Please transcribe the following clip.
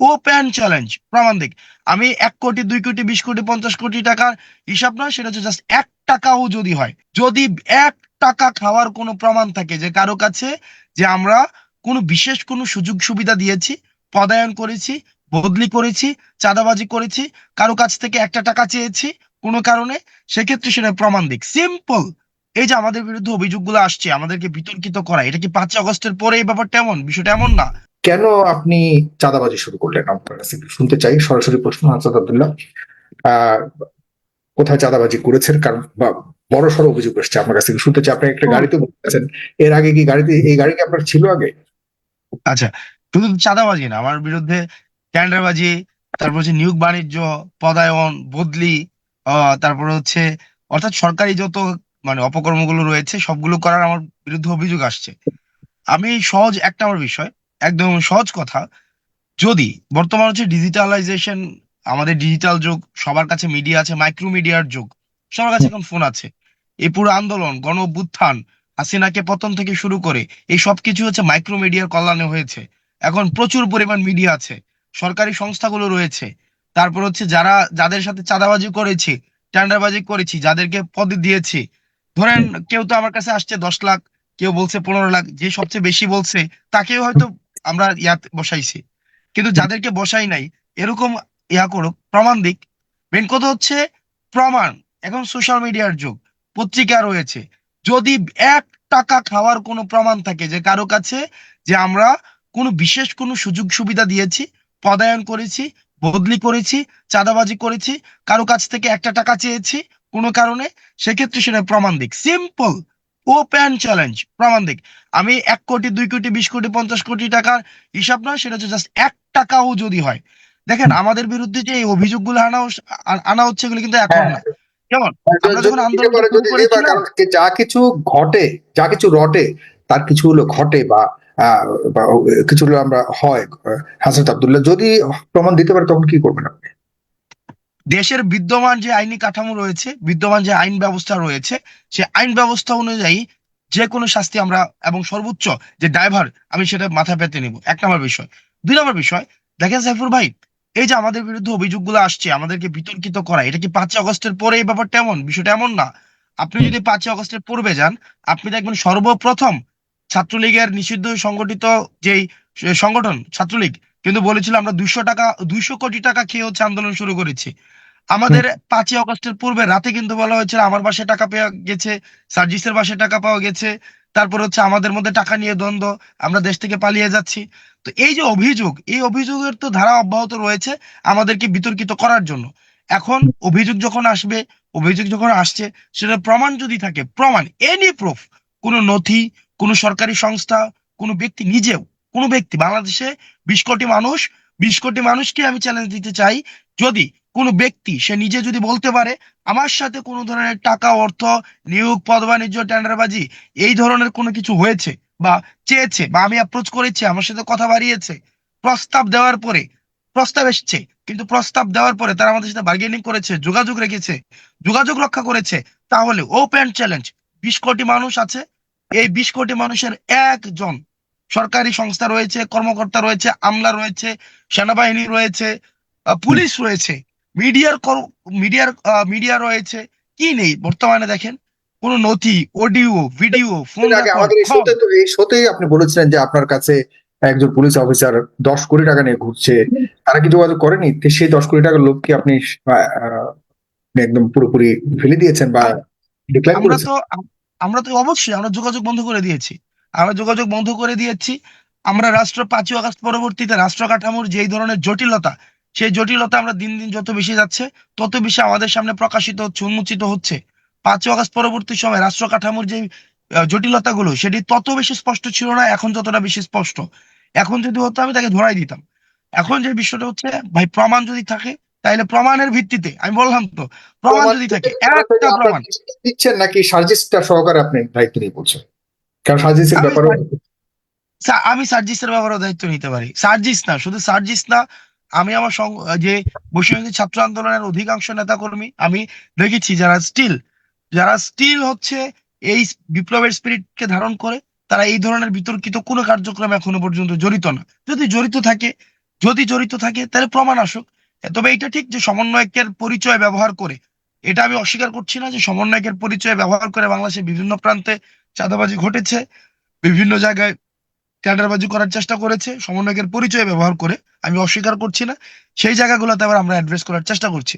Open challenge, প্রমাণ দিক। আমি এক কোটি, দুই কোটি, বিশ কোটি, পঞ্চাশ কোটি টাকার হিসাব নয়, সেটা হচ্ছে জাস্ট এক টাকাও যদি হয়, যদি এক টাকা খাওয়ার কোনো প্রমাণ থাকে যে কারও কাছে যে আমরা কোনো বিশেষ কোনো সুযোগ সুবিধা দিয়েছি, পদায়ন করেছি, বদলি করেছি, চাঁদাবাজি করেছি, কারও কাছ থেকে একটা টাকা চেয়েছি কোনো কারণে, সেক্ষেত্রে সেটা প্রমাণ দিক। সিম্পল এই যে আমাদের বিরুদ্ধে অভিযোগগুলো আসছে, আমাদেরকে বিতর্কিত করা, এটা কি পাঁচ অগস্টের পরে এই ব্যাপারটা এমন? বিষয়টা এমন না। কেন আপনি চাঁদাবাজি শুরু করলেন? আপনার কাছে শুনতে চাই সরাসরি প্রশ্ন হাসাদ আব্দুল্লাহ। কোথায় চাঁদাবাজি করেছেন? কারণ বা বড় সড় অভিযোগ এসছে আপনার কাছে শুনতে চাই আপনি একটা। গাড়িতে বসেছেন এর আগে কি গাড়িতে এই গাড়ি কি আপনার ছিল আগে? আচ্ছা শুধু চাঁদাবাজি না আমার বিরুদ্ধে টেন্ডারবাজি তারপর হচ্ছে নিয়োগ বাণিজ্য পদায়ন বদলি আহ, তারপরে হচ্ছে অর্থাৎ সরকারি যত মানে অপকর্মগুলো রয়েছে সবগুলো করার আমার বিরুদ্ধে অভিযোগ আসছে। আমি সহজ একটা আমার বিষয় একদম সহজ কথা। যদি বর্তমান হচ্ছে ডিজিটালাইজেশন আমাদের ডিজিটাল যুগ, সবার কাছে মিডিয়া আছে মাইক্রো মিডিয়ার যুগ, সবার কাছে এখন ফোন আছে। এই পুরো আন্দোলন, গণ অভ্যুত্থান, হাসিনাকে পতন থেকে শুরু করে এই সবকিছু হচ্ছে মাইক্রো মিডিয়ার কল্যাণে হয়েছে। এখন প্রচুর পরিমাণ মিডিয়া আছে, সরকারি সংস্থাগুলো রয়েছে। তারপর হচ্ছে যারা, যাদের সাথে চাঁদাবাজি করেছি টেন্ডারবাজি করেছি, যাদেরকে পদ দিয়েছি, ধরেন কেউ তো আমার কাছে আসছে দশ লাখ, কেউ বলছে পনেরো লাখ, যে সবচেয়ে বেশি বলছে, তাকেও হয়তো আমরা ইয়াত বসাইছি। কিন্তু যাদেরকে বসাই নাই এরকম ইয়া করুক প্রমাণ দিক। মেন কথা হচ্ছে প্রমাণ। এখন সোশ্যাল মিডিয়ার যুগ পত্রিকা রয়েছে। যদি এক টাকা খাওয়ার কোনো প্রমাণ থাকে যে কারও কাছে যে আমরা কোনো বিশেষ কোনো সুযোগ সুবিধা দিয়েছি পদায়ন করেছি বদলি করেছি চাঁদাবাজি করেছি কারও কাছ থেকে একটা টাকা চেয়েছি কোনো কারণে সেক্ষেত্রে সেটা প্রমাণ দিক। সিম্পল ওপেন চ্যালেঞ্জ প্রমাণ দিক আমি এক কোটি দুই কোটি বিশ কোটি পঞ্চাশ কোটি টাকার হিসাব নয় সেটা হচ্ছে জাস্ট এক টাকাও যদি হয়। দেখেন আমাদের বিরুদ্ধে যে এই অভিযোগগুলো আনা আনা হচ্ছে এগুলো কিন্তু এখন না। কেমন? আমরা যখন আন্দোলন কি যা কিছু ঘটে যা কিছু রটে তার কিছু হলো ঘটে বা কিছু হলো আমরা হয় হাসান আব্দুল্লাহ যদি প্রমাণ দিতে পারে তখন কি করবেন আপনি? দেশের বিদ্যমান যে আইনি কাঠামো রয়েছে, বিদ্যমান যে আইন ব্যবস্থা রয়েছে, সে আইন ব্যবস্থা অনুযায়ী যে কোনো শাস্তি আমরা এবং সর্বোচ্চ যে ড্রাইভার, আমি সেটা মাথা পেতে নিব। এক নম্বর বিষয়। দুই নম্বর বিষয়, দেখেন সাইফুর ভাই, এই যে আমাদের বিরুদ্ধে অভিযোগগুলো আসছে, আমাদেরকে বিতর্কিত করা, এটা কি পাঁচই আগস্টের পরে এই ব্যাপারটা এমন? বিষয়টা এমন না। আপনি যদি পাঁচই আগস্টের পূর্বে যান, আপনি দেখবেন সর্বপ্রথম ছাত্রলীগের নিষিদ্ধ সংগঠিত যেই সংগঠন, ছাত্রলীগ, কিন্তু বলেছিল আমরা দুইশো টাকা, দুইশো কোটি টাকা খেয়ে হচ্ছে আন্দোলন শুরু করেছি। আমাদের পাঁচই অগস্টের পূর্বে রাতে কিন্তু বলা হয়েছিল আমার বাসায় টাকা পাওয়া গেছে, সার্জিসের বাসায় টাকা পাওয়া গেছে, তারপর হচ্ছে আমাদের মধ্যে টাকা নিয়ে দ্বন্দ্ব, আমরা দেশ থেকে পালিয়ে যাচ্ছি। তো এই যে অভিযোগ, এই অভিযোগের তো ধারা অব্যাহত রয়েছে আমাদেরকে বিতর্কিত করার জন্য। এখন অভিযোগ যখন আসবে, অভিযোগ যখন আসছে সেটা প্রমাণ যদি থাকে, প্রমাণ এনি প্রুফ কোনো নথি, কোনো সরকারি সংস্থা, কোনো ব্যক্তি নিজেও, কোনো ব্যক্তি, বাংলাদেশে বিশ কোটি মানুষ, বিশ কোটি মানুষকে আমি চ্যালেঞ্জ দিতে চাই, যদি কোনো ব্যক্তি, সে নিজে যদি বলতে পারে, আমার সাথে কোনো ধরনের টাকা, অর্থ, নিয়োগ পদ বাণিজ্য টেন্ডারবাজি, এই ধরনের কোনো কিছু হয়েছে বা চেয়েছে বা আমি অ্যাপ্রোচ করেছি, আমার সাথে কথা বাড়িয়েছে, প্রস্তাব দেওয়ার পরে, প্রস্তাব এসছে, কিন্তু প্রস্তাব দেওয়ার পরে তারা আমাদের সাথে বার্গেনিং করেছে, যোগাযোগ রেখেছে, যোগাযোগ রক্ষা করেছে, তাহলে ওপেন চ্যালেঞ্জ বিশ কোটি মানুষ আছে, এই বিশ কোটি মানুষের একজন সরকারি সংস্থা রয়েছে, কর্মকর্তা রয়েছে, আমলা রয়েছে, সেনাবাহিনী রয়েছে পুলিশ রয়েছে মিডিয়ার মিডিয়ার মিডিয়া রয়েছে। কি নেই? বর্তমানে দেখেন কোনো নথি অডিও ভিডিও ফোন শোতেই আপনি বলেছিলেন যে আপনার কাছে একজন পুলিশ অফিসার দশ কোটি টাকা নিয়ে ঘুরছে। তারা কি যোগাযোগ করেনি? সেই দশ কোটি টাকার লোক কি আপনি একদম পুরোপুরি ফেলে দিয়েছেন বা আমরা তো আমরা তো অবশ্যই আমরা যোগাযোগ বন্ধ করে দিয়েছি। আমরা যোগাযোগ বন্ধ করে দিয়েছি। আমরা রাষ্ট্র পাঁচই আগস্ট পরবর্তীতে রাষ্ট্র কাঠামোর যেই ধরনের জটিলতা সেই জটিলতা আমরা দিন দিন যত বেশি যাচ্ছে তত বেশি আমাদের সামনে প্রকাশিত হচ্ছে উন্মোচিত হচ্ছে। পাঁচই আগস্ট পরবর্তী সময় রাষ্ট্র কাঠামোর যে জটিলতাগুলো সেটি তত বেশি স্পষ্ট ছিল না এখন যতটা বেশি স্পষ্ট। এখন যদি হতো আমি তাকে ধরাই দিতাম। এখন যে বিষয়টা হচ্ছে ভাই প্রমাণ যদি থাকে তাহলে প্রমাণের ভিত্তিতে আমি বললাম তো প্রমাণ যদি থাকে একটা প্রমাণ। দিচ্ছেন নাকি সার্জিসটা সহকারে আপনি দায়িত্ব নিয়ে বলছেন? কারণ সার্জিসের ব্যাপারে আমি সার্জিসের ব্যাপারেও দায়িত্ব নিতে পারি। সার্জিস না শুধু সার্জিস না আমি আমার যে বৈষম্য ছাত্র আন্দোলনের অধিকাংশ নেতাকর্মী, আমি দেখেছি যারা স্টিল যারা স্টিল হচ্ছে এই বিপ্লবের স্পিরিটকে ধারণ করে, তারা এই ধরনের বিতর্কিত কোনো কার্যক্রম এখনও পর্যন্ত জড়িত না। যদি জড়িত থাকে, যদি জড়িত থাকে, তাহলে প্রমাণ আসুক। তবে এটা ঠিক যে সমন্বয়কের পরিচয় ব্যবহার করে, এটা আমি অস্বীকার করছি না যে সমন্বয়কের পরিচয় ব্যবহার করে বাংলাদেশের বিভিন্ন প্রান্তে চাঁদাবাজি ঘটেছে, বিভিন্ন জায়গায় টেন্ডারবাজি করার চেষ্টা করেছে, সমন্বয়কের পরিচয় ব্যবহার করে, আমি অস্বীকার করছি না। সেই জায়গাগুলোতে আবার আমরা অ্যাড্রেস করার চেষ্টা করছি।